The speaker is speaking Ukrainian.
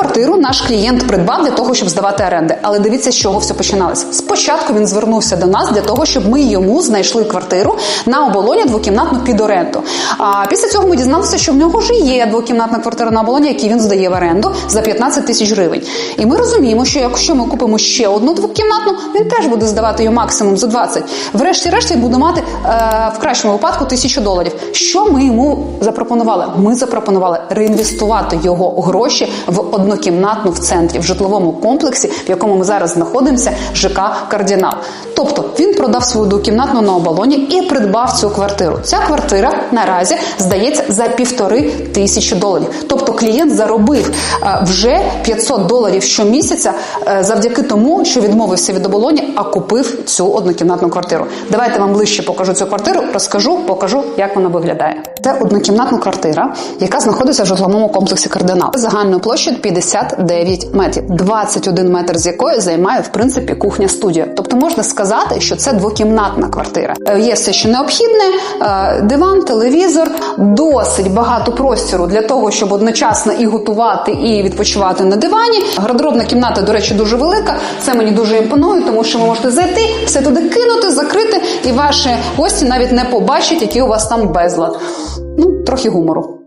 квартиру наш клієнт придбав для того, щоб здавати оренди. Але дивіться, з чого все починалось. Спочатку він звернувся до нас для того, щоб ми йому знайшли квартиру на оболоні двокімнатну під оренду. А після цього ми дізналися, що в нього вже є двокімнатна квартира на оболоні, яку він здає в оренду за 15 тисяч гривень. І ми розуміємо, що якщо ми купимо ще одну двокімнатну, він теж буде здавати її максимум за 20. Врешті-решт він буде мати е, в кращому випадку тисячу доларів. Що ми йому запропонували? Ми запропонували реінвестувати його гроші в однокімнатну в центрі, в житловому комплексі, в якому ми зараз знаходимося, ЖК Кардінал. Тобто він продав свою двокімнатну на оболоні і придбав цю квартиру. Ця квартира наразі здається за півтори тисячі доларів. Тобто клієнт заробив е, вже 500 доларів щомісяця е, завдяки тому, що відмовився від оболоні, а купив цю однокімнатну квартиру. Давайте вам ближче покажу цю квартиру, розкажу, покажу, як вона виглядає. Це однокімнатна квартира, яка знаходиться в житловому комплексі Кардинал загальною площею 59 метрів, 21 метр з якої займає в принципі кухня студія. Тобто можна сказати, що це двокімнатна квартира. Е, Є все, що необхідне: е, диван, телевізор, досить багато простору для того, щоб одночасно і готувати, і відпочивати на дивані. Гардеробна кімната, до речі, дуже велика. Це мені дуже імпонує, тому що ви можете зайти, все туди кинути, закрити, і ваші гості навіть не побачать, який у вас там безлад. Ну, трохи гумору.